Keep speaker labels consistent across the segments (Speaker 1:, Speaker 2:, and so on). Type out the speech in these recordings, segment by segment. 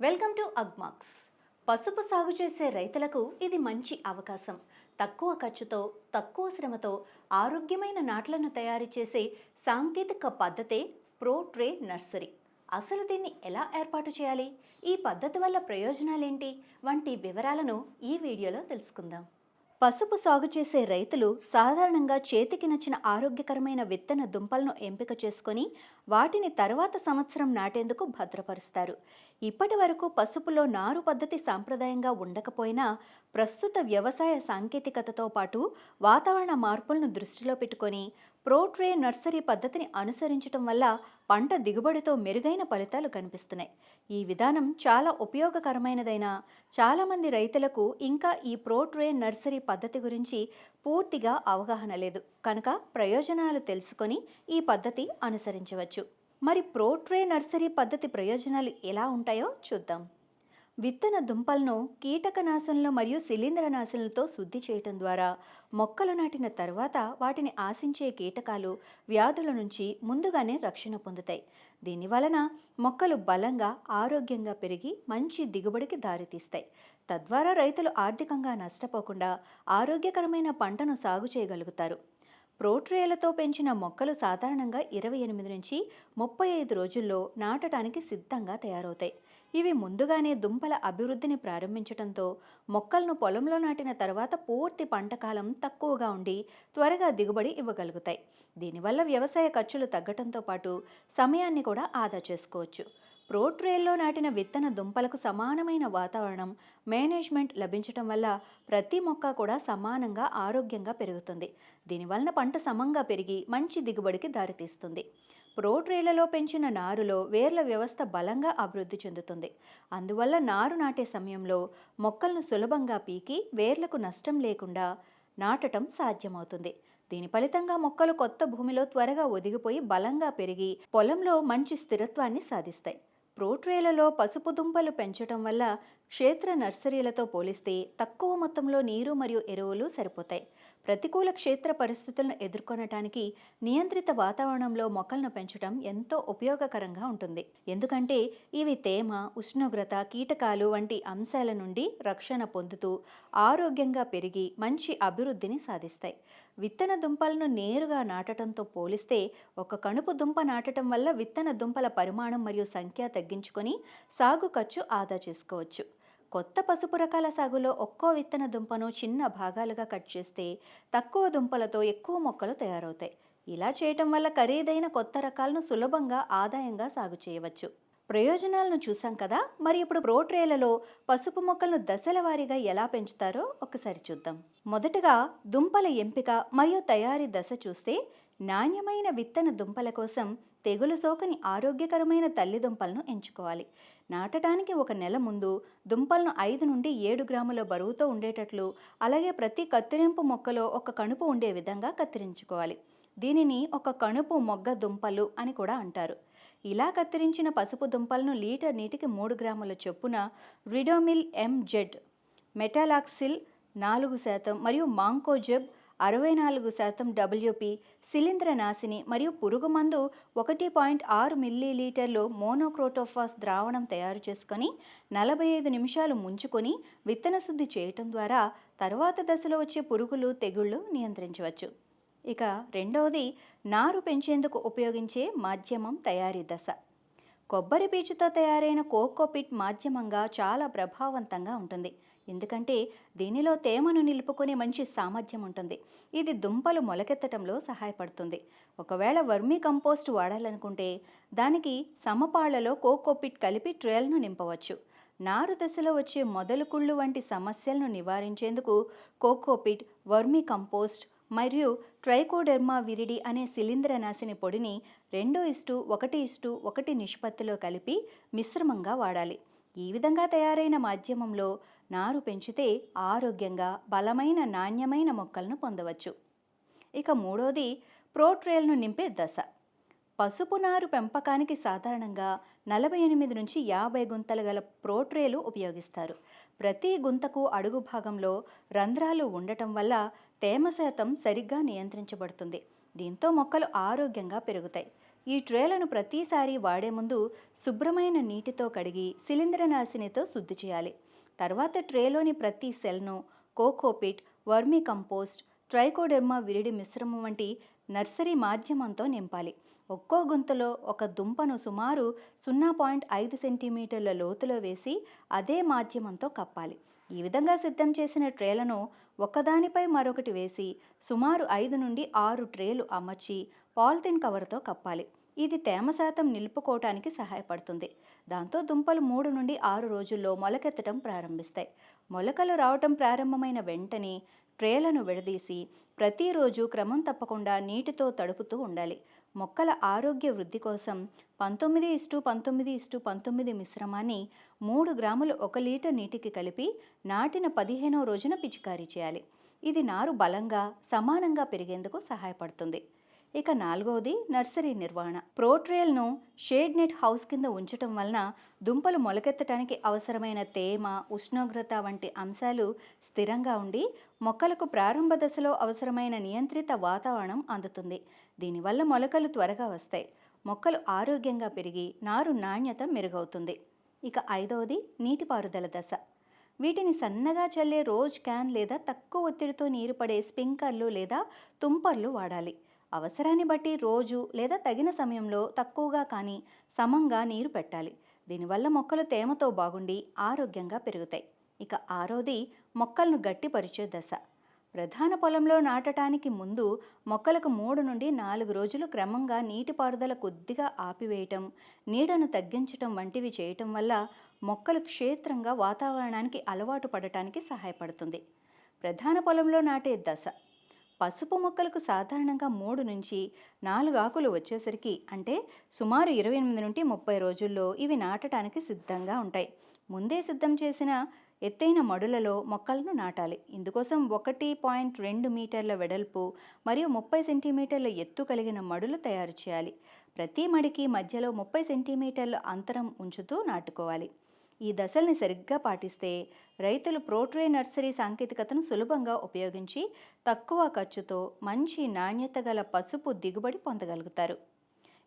Speaker 1: Welcome to Agmax. పసుపు సాగు చేసే రైతులకు ఇది మంచి అవకాశం. తక్కువ ఖర్చుతో తక్కువ శ్రమతో ఆరోగ్యమైన నాట్లను తయారు చేసే సాంకేతిక పద్ధతే ప్రో ట్రే నర్సరీ. అసలు దీన్ని ఎలా ఏర్పాటు చేయాలి? ఈ పద్ధతి వల్ల ప్రయోజనాలేంటి? వంటి వివరాలను ఈ వీడియోలో తెలుసుకుందాం. పసుపు సాగు చేసే రైతులు సాధారణంగా చేతికి నచ్చిన ఆరోగ్యకరమైన విత్తన దుంపలను ఎంపిక చేసుకొని వాటిని తర్వాత సంవత్సరం నాటేందుకు భద్రపరుస్తారు. ఇప్పటి వరకు పసుపులో నారు పద్ధతి సాంప్రదాయంగా ఉండకపోయినా ప్రస్తుత వ్యవసాయ సాంకేతికతతో పాటు వాతావరణ మార్పులను దృష్టిలో పెట్టుకొని ప్రోట్రే నర్సరీ పద్ధతిని అనుసరించటం వల్ల పంట దిగుబడితో మెరుగైన ఫలితాలు కనిపిస్తున్నాయి. ఈ విధానం చాలా ఉపయోగకరమైనదైనా చాలామంది రైతులకు ఇంకా ఈ ప్రోట్రే నర్సరీ పద్ధతి గురించి పూర్తిగా అవగాహన లేదు. కనుక ప్రయోజనాలు తెలుసుకొని ఈ పద్ధతి అనుసరించవచ్చు. మరి ప్రోట్రే నర్సరీ పద్ధతి ప్రయోజనాలు ఎలా ఉంటాయో చూద్దాం. విత్తన దుంపలను కీటకనాశనలు మరియు శిలీంద్రనాశనలతో శుద్ధి చేయటం ద్వారా మొక్కలు నాటిన తర్వాత వాటిని ఆశించే కీటకాలు వ్యాధుల నుంచి ముందుగానే రక్షణ పొందుతాయి. దీని వలన మొక్కలు బలంగా ఆరోగ్యంగా పెరిగి మంచి దిగుబడికి దారితీస్తాయి. తద్వారా రైతులు ఆర్థికంగా నష్టపోకుండా ఆరోగ్యకరమైన పంటను సాగు చేయగలుగుతారు. ప్రోట్రేలతో పెంచిన మొక్కలు సాధారణంగా ఇరవై ఎనిమిది నుంచి ముప్పై ఐదు రోజుల్లో నాటడానికి సిద్ధంగా తయారవుతాయి. ఇవి ముందుగానే దుంపల అభివృద్ధిని ప్రారంభించడంతో మొక్కలను పొలంలో నాటిన తర్వాత పూర్తి పంటకాలం తక్కువగా ఉండి త్వరగా దిగుబడి ఇవ్వగలుగుతాయి. దీనివల్ల వ్యవసాయ ఖర్చులు తగ్గటంతో పాటు సమయాన్ని కూడా ఆదా చేసుకోవచ్చు. ప్రోట్రేల్లో నాటిన విత్తన దుంపలకు సమానమైన వాతావరణం మేనేజ్మెంట్ లభించటం వల్ల ప్రతి మొక్క కూడా సమానంగా ఆరోగ్యంగా పెరుగుతుంది. దీనివలన పంట సమంగా పెరిగి మంచి దిగుబడికి దారితీస్తుంది. ప్రోట్రేలలో పెంచిన నారులో వేర్ల వ్యవస్థ బలంగా అభివృద్ధి చెందుతుంది. అందువల్ల నారు నాటే సమయంలో మొక్కలను సులభంగా పీకి వేర్లకు నష్టం లేకుండా నాటటం సాధ్యమవుతుంది. దీని ఫలితంగా మొక్కలు కొత్త భూమిలో త్వరగా ఒదిగిపోయి బలంగా పెరిగి పొలంలో మంచి స్థిరత్వాన్ని సాధిస్తాయి. ప్రోట్రేలలో పసుపు దుంపలు పెంచటం వల్ల క్షేత్ర నర్సరీలతో పోలిస్తే తక్కువ మొత్తంలో నీరు మరియు ఎరువులు సరిపోతాయి. ప్రతికూల క్షేత్ర పరిస్థితులను ఎదుర్కొనటానికి నియంత్రిత వాతావరణంలో మొక్కలను పెంచడం ఎంతో ఉపయోగకరంగా ఉంటుంది. ఎందుకంటే ఇవి తేమ ఉష్ణోగ్రత కీటకాలు వంటి అంశాల నుండి రక్షణ పొందుతూ ఆరోగ్యంగా పెరిగి మంచి అభివృద్ధిని సాధిస్తాయి. విత్తన దుంపలను నేరుగా నాటడంతో పోలిస్తే ఒక కణుపు దుంప నాటడం వల్ల విత్తన దుంపల పరిమాణం మరియు సంఖ్య తగ్గించుకొని సాగు ఖర్చు ఆదా చేసుకోవచ్చు. కొత్త పసుపు రకాల సాగులో ఒక్కో విత్తన దుంపను చిన్న భాగాలుగా కట్ చేస్తే తక్కువ దుంపలతో ఎక్కువ మొక్కలు తయారవుతాయి. ఇలా చేయటం వల్ల ఖరీదైన కొత్త రకాలను సులభంగా ఆదాయంగా సాగు చేయవచ్చు. ప్రయోజనాలను చూసాం కదా. మరి ఇప్పుడు ప్రోట్రేలలో పసుపు మొక్కలను దశల వారీగా ఎలా పెంచుతారో ఒకసారి చూద్దాం. మొదటగా దుంపల ఎంపిక మరియు తయారీ దశ చూస్తే నాణ్యమైన విత్తన దుంపల కోసం తెగులు సోకని ఆరోగ్యకరమైన తల్లి దుంపలను ఎంచుకోవాలి. నాటడానికి ఒక నెల ముందు దుంపలను ఐదు నుండి ఏడు గ్రాముల బరువుతో ఉండేటట్లు అలాగే ప్రతి కత్తిరింపు మొక్కలో ఒక కణుపు ఉండే విధంగా కత్తిరించుకోవాలి. దీనిని ఒక కణుపు మొగ్గ దుంపలు అని కూడా అంటారు. ఇలా కత్తిరించిన పసుపు దుంపలను లీటర్ నీటికి మూడు గ్రాముల చొప్పున రిడోమిల్ ఎంజెడ్ మెటాలాక్సిల్ నాలుగు శాతం మరియు మాంకోజెబ్ అరవై నాలుగు శాతం డబ్ల్యూపి శిలీంద్ర నాశిని మరియు పురుగు మందు ఒకటి పాయింట్ ఆరు మిల్లీ లీటర్లు మోనోక్రోటోఫాస్ ద్రావణం తయారు చేసుకొని నలభై ఐదు నిమిషాలు ముంచుకొని విత్తన శుద్ధి చేయటం ద్వారా తర్వాత దశలో వచ్చే పురుగులు తెగుళ్ళు నియంత్రించవచ్చు. ఇక రెండవది నారు పెంచేందుకు ఉపయోగించే మాధ్యమం తయారీ దశ. కొబ్బరి పీచుతో తయారైన కోకోపిట్ మాధ్యమంగా చాలా ప్రభావవంతంగా ఉంటుంది. ఎందుకంటే దీనిలో తేమను నిలుపుకునే మంచి సామర్థ్యం ఉంటుంది. ఇది దుంపలు మొలకెత్తటంలో సహాయపడుతుంది. ఒకవేళ వర్మీ కంపోస్ట్ వాడాలనుకుంటే దానికి సమపాళ్ళలో కోకోపిట్ కలిపి ట్రయల్ను నింపవచ్చు. నారు దశలో వచ్చే మొదలు కుళ్ళు వంటి సమస్యలను నివారించేందుకు కోకోపిట్ వర్మీ కంపోస్ట్ మరియు ట్రైకోడెర్మా విరిడి అనే శిలీంద్రనాశిని పొడిని రెండు ఇస్టు ఒకటి ఇస్టు ఒకటి నిష్పత్తిలో కలిపి మిశ్రమంగా వాడాలి. ఈ విధంగా తయారైన మాధ్యమంలో నారు పెంచితే ఆరోగ్యంగా బలమైన నాణ్యమైన మొక్కలను పొందవచ్చు. ఇక మూడోది ప్రోట్రేల్ను నింపే దశ. పసుపు నారు పెంపకానికి సాధారణంగా నలభై ఎనిమిది నుంచి యాభై గుంతలు గల ప్రోట్రేలు ఉపయోగిస్తారు. ప్రతి గుంతకు అడుగు భాగంలో రంధ్రాలు ఉండటం వల్ల తేమ శాతం సరిగ్గా నియంత్రించబడుతుంది. దీంతో మొక్కలు ఆరోగ్యంగా పెరుగుతాయి. ఈ ట్రేలను ప్రతిసారి వాడే ముందు శుభ్రమైన నీటితో కడిగి శిలీంద్రనాశినితో శుద్ధి చేయాలి. తర్వాత ట్రేలోని ప్రతి సెల్ను cocopeat vermicompost trichoderma viride మిశ్రమం వంటి నర్సరీ మాధ్యమంతో నింపాలి. ఒక్కో గుంతలో ఒక దుంపను సుమారు సున్నా పాయింట్ ఐదు సెంటీమీటర్ల లోతులో వేసి అదే మాధ్యమంతో కప్పాలి. ఈ విధంగా సిద్ధం చేసిన ట్రేలను ఒకదానిపై మరొకటి వేసి సుమారు ఐదు నుండి ఆరు ట్రేలు అమర్చి పాలిథిన్ కవర్తో కప్పాలి. ఇది తేమ శాతం నిలుపుకోవటానికి సహాయపడుతుంది. దాంతో దుంపలు మూడు నుండి ఆరు రోజుల్లో మొలకెత్తడం ప్రారంభిస్తాయి. మొలకలు రావటం ప్రారంభమైన వెంటనే ట్రేలను విడదీసి ప్రతిరోజు క్రమం తప్పకుండా నీటితో తడుపుతూ ఉండాలి. మొక్కల ఆరోగ్య వృద్ధి కోసం పంతొమ్మిది ఇస్టు పంతొమ్మిది ఇస్టు పంతొమ్మిది మిశ్రమాన్ని మూడు గ్రాములు ఒక లీటర్ నీటికి కలిపి నాటిన పదిహేనో రోజున పిచికారీ చేయాలి. ఇది నారు బలంగా సమానంగా పెరిగేందుకు సహాయపడుతుంది. ఇక నాలుగవది నర్సరీ నిర్వహణ. ప్రోట్రేల్ను షేడ్ నెట్ హౌస్ కింద ఉంచటం వలన దుంపలు మొలకెత్తడానికి అవసరమైన తేమ ఉష్ణోగ్రత వంటి అంశాలు స్థిరంగా ఉండి మొక్కలకు ప్రారంభ దశలో అవసరమైన నియంత్రిత వాతావరణం అందుతుంది. దీనివల్ల మొలకలు త్వరగా వస్తాయి. మొక్కలు ఆరోగ్యంగా పెరిగి నారు నాణ్యత మెరుగవుతుంది. ఇక ఐదవది నీటిపారుదల దశ. వీటిని సన్నగా చల్లే రోజ్ క్యాన్ లేదా తక్కువ ఒత్తిడితో నీరు పడే స్ప్రింకర్లు లేదా తుంపర్లు వాడాలి. అవసరాన్ని బట్టి రోజు లేదా తగిన సమయంలో తక్కువగా కానీ సమంగా నీరు పెట్టాలి. దీనివల్ల మొక్కలు తేమతో బాగుండి ఆరోగ్యంగా పెరుగుతాయి. ఇక ఆరోది మొక్కలను గట్టిపరిచే దశ. ప్రధాన పొలంలో నాటడానికి ముందు మొక్కలకు మూడు నుండి నాలుగు రోజులు క్రమంగా నీటిపారుదల కొద్దిగా ఆపివేయటం నీడను తగ్గించటం వంటివి చేయటం వల్ల మొక్కలు క్షేత్రంగా వాతావరణానికి అలవాటు పడటానికి సహాయపడుతుంది. ప్రధాన పొలంలో నాటే దశ. పసుపు మొక్కలకు సాధారణంగా మూడు నుంచి నాలుగు ఆకులు వచ్చేసరికి అంటే సుమారు ఇరవై ఎనిమిది నుండి ముప్పై రోజుల్లో ఇవి నాటడానికి సిద్ధంగా ఉంటాయి. ముందే సిద్ధం చేసిన ఎత్తైన మడులలో మొక్కలను నాటాలి. ఇందుకోసం ఒకటి పాయింట్ రెండు మీటర్ల వెడల్పు మరియు ముప్పై సెంటీమీటర్ల ఎత్తు కలిగిన మడులు తయారు చేయాలి. ప్రతి మడికి మధ్యలో ముప్పై సెంటీమీటర్ల అంతరం ఉంచుతూ నాటుకోవాలి. ఈ దశల్ని సరిగ్గా పాటిస్తే రైతులు ప్రోట్రే నర్సరీ సాంకేతికతను సులభంగా ఉపయోగించి తక్కువ ఖర్చుతో మంచి నాణ్యత గల పసుపు దిగుబడి పొందగలుగుతారు.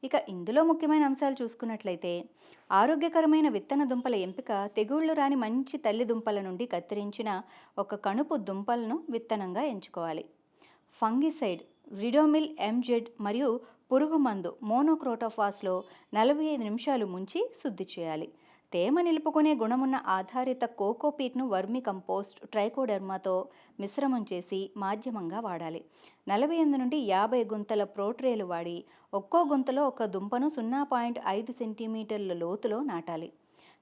Speaker 1: ఇక ఇందులో ముఖ్యమైన అంశాలు చూసుకున్నట్లయితే ఆరోగ్యకరమైన విత్తన దుంపల ఎంపిక తెగుళ్ళు రాని మంచి తల్లి దుంపల నుండి కత్తిరించిన ఒక కణుపు దుంపలను విత్తనంగా ఎంచుకోవాలి. ఫంగిసైడ్ రిడోమిల్ ఎంజెడ్ మరియు పురుగు మందు మోనోక్రోటోఫాస్లో నలభై ఐదు నిమిషాలు ముంచి శుద్ధి చేయాలి. తేమ నిలుపుకునే గుణమున్న ఆధారిత కోకోపీట్ను వర్మి కంపోస్ట్ ట్రైకోడర్మాతో మిశ్రమం చేసి మాధ్యమంగా వాడాలి. నలభై ఎనిమిది నుండి యాభై గుంతల ప్రోట్రేలు వాడి ఒక్కో గుంతలో ఒక దుంపను సున్నా పాయింట్ ఐదు సెంటీమీటర్ల లోతులో నాటాలి.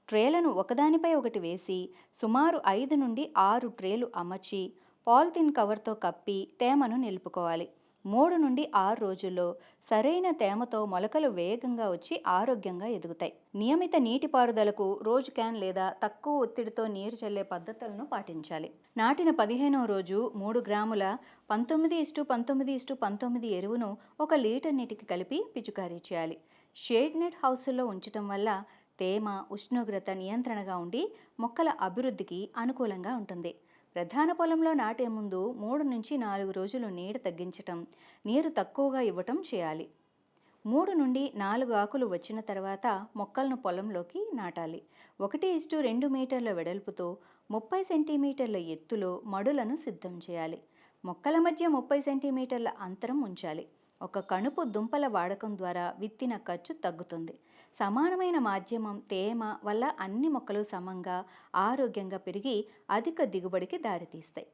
Speaker 1: ట్రేలను ఒకదానిపై ఒకటి వేసి సుమారు ఐదు నుండి ఆరు ట్రేలు అమర్చి పాలిథిన్ కవర్తో కప్పి తేమను నిలుపుకోవాలి. మూడు నుండి ఆరు రోజుల్లో సరైన తేమతో మొలకలు వేగంగా వచ్చి ఆరోగ్యంగా ఎదుగుతాయి. నియమిత నీటిపారుదలకు రోజు క్యాన్ లేదా తక్కువ ఒత్తిడితో నీరు చల్లే పద్ధతులను పాటించాలి. నాటిన పదిహేనవ రోజు మూడు గ్రాముల పంతొమ్మిది ఇస్టు పంతొమ్మిది ఇస్టు పంతొమ్మిది ఎరువును ఒక లీటర్ నీటికి కలిపి పిచుకారీ చేయాలి. షేడ్ నెట్ హౌస్లో ఉంచటం వల్ల తేమ ఉష్ణోగ్రత నియంత్రణగా ఉండి మొక్కల అభివృద్ధికి అనుకూలంగా ఉంటుంది. ప్రధాన పొలంలో నాటే ముందు మూడు నుంచి నాలుగు రోజులు నీడ తగ్గించటం నీరు తక్కువగా ఇవ్వటం చేయాలి. మూడు నుండి నాలుగు ఆకులు వచ్చిన తర్వాత మొక్కలను పొలంలోకి నాటాలి. ఒకటి ఇస్టు రెండు మీటర్ల వెడల్పుతో ముప్పై సెంటీమీటర్ల ఎత్తులో మడులను సిద్ధం చేయాలి. మొక్కల మధ్య ముప్పై సెంటీమీటర్ల అంతరం ఉంచాలి. ఒక కణుపు దుంపల వాడకం ద్వారా విత్తిన ఖర్చు తగ్గుతుంది. సమానమైన మాధ్యమం తేమ వల్ల అన్ని మొక్కలు సమంగా ఆరోగ్యంగా పెరిగి అధిక దిగుబడికి దారితీస్తాయి.